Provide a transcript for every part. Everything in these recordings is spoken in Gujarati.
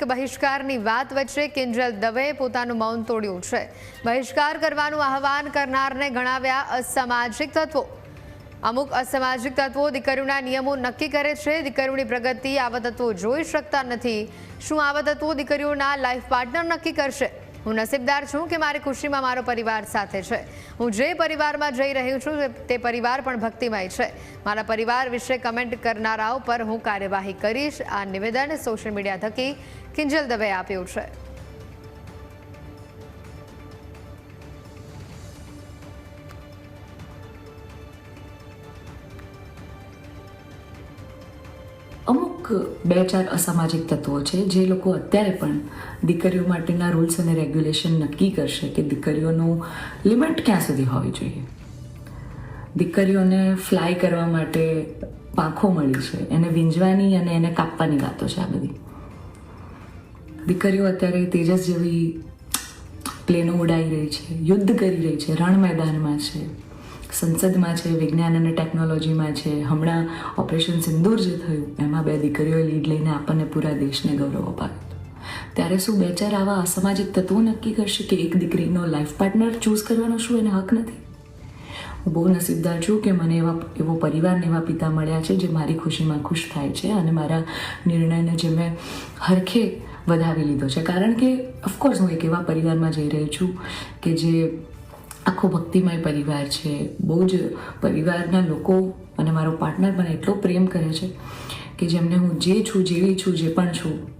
સામૂહિક બહિષ્કારની વાત વચ્ચે કિંજલ દવે પોતાનું મૌન તોડ્યું છે. બહિષ્કાર કરવાનું આહવાન કરનારને ગણાવ્યા અસામાજિક તત્વો. અમુક અસામાજિક તત્વો દીકરીઓના નિયમો નક્કી કરે છે. દીકરીઓની પ્રગતિ આવા તત્વો જોઈ શકતા નથી. શું આવા તત્વો દીકરીઓના લાઈફ પાર્ટનર નક્કી કરશે? હું નસીબદાર છું કે મારી ખુશીમાં મારો પરિવાર સાથે છે. હું જે પરિવારમાં જઈ રહ્યું છું, તે પરિવાર પણ ભક્તિમય છે. મારા પરિવાર વિશે કમેન્ટ કરનારાઓ પર હું કાર્યવાહી કરીશ. આ નિવેદન સોશિયલ મીડિયા થકી કિંજલ દવે આપ્યું છે. અમુક બે ચાર અસામાજિક તત્વો છે જે લોકો અત્યારે પણ દીકરીઓ માટેના રૂલ્સ અને રેગ્યુલેશન નક્કી કરશે કે દીકરીઓનું લિમિટ ક્યાં સુધી હોવી જોઈએ. દીકરીઓને ફ્લાય કરવા માટે પાંખો મળી છે, એને વીંજવાની અને એને કાપવાની વાતો છે આ બધી. દીકરીઓ અત્યારે તેજસ જેવી પ્લેનો ઉડાઈ રહી છે, યુદ્ધ કરી રહી છે, રણ મેદાનમાં છે. સંસદમાં છે, વિજ્ઞાન અને ટેકનોલોજીમાં છે. હમણાં ઓપરેશન સિંદૂર જે થયું, એમાં બે દીકરીઓએ લીડ લઈને આપણને પૂરા દેશને ગૌરવ અપાવ્યું ત્યારે શું બે ચાર આવા અસામાજિક તત્વો નક્કી કરશે કે એક દીકરીનો લાઈફ પાર્ટનર ચૂઝ કરવાનો શું એને હક નથી? હું બહુ નસીબદાર છું કે મને એવા, એવો પરિવારને એવા પિતા મળ્યા છે જે મારી ખુશીમાં ખુશ થાય છે અને મારા નિર્ણયને જે મેં હરખે વધાવી લીધો છે. કારણ કે ઓફકોર્સ હું એક એવા પરિવારમાં જઈ રહી છું કે જે આખો ભક્તિમય પરિવાર છે. બહુ જ પરિવારના લોકો અને મારો પાર્ટનર મને એટલો પ્રેમ કરે છે કે જેમને હું જે છું, જેવી છું, જે પણ છું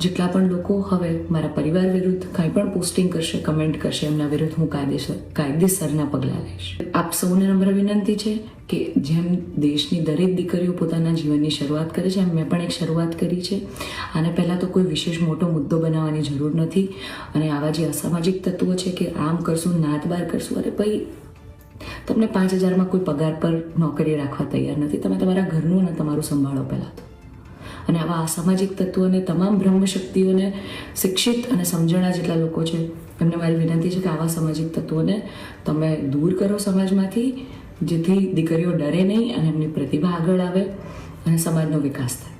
જેટલા પણ લોકો હવે મારા પરિવાર વિરુદ્ધ કાંઈ પણ પોસ્ટિંગ કરશે કમેન્ટ કરશે, એમના વિરુદ્ધ હું કાયદેસર કાયદેસરના પગલાં લઈશ. આપ સૌને નમ્ર વિનંતી છે કે જેમ દેશની દરેક દીકરીઓ પોતાના જીવનની શરૂઆત કરે છે, એમ મેં પણ એક શરૂઆત કરી છે. આને પહેલાં તો કોઈ વિશેષ મોટો મુદ્દો બનાવવાની જરૂર નથી. અને આવા જે અસામાજિક તત્વો છે કે આમ કરશું, નાત બાર કરશું, અરે ભાઈ, તમને પાંચ હજારમાં કોઈ પગાર પર નોકરી રાખવા તૈયાર નથી. તમે તમારા ઘરનું અને તમારું સંભાળો પહેલાં તો. અને આવા અસામાજિક તત્વોને તમામ બ્રહ્મ શક્તિઓને શિક્ષિત અને સમજણા જેટલા લોકો છે, એમને મારી વિનંતી છે કે આવા સામાજિક તત્વોને તમે દૂર કરો સમાજમાંથી, જેથી દીકરીઓ ડરે નહીં અને એમની પ્રતિભા આગળ આવે અને સમાજનો વિકાસ થાય.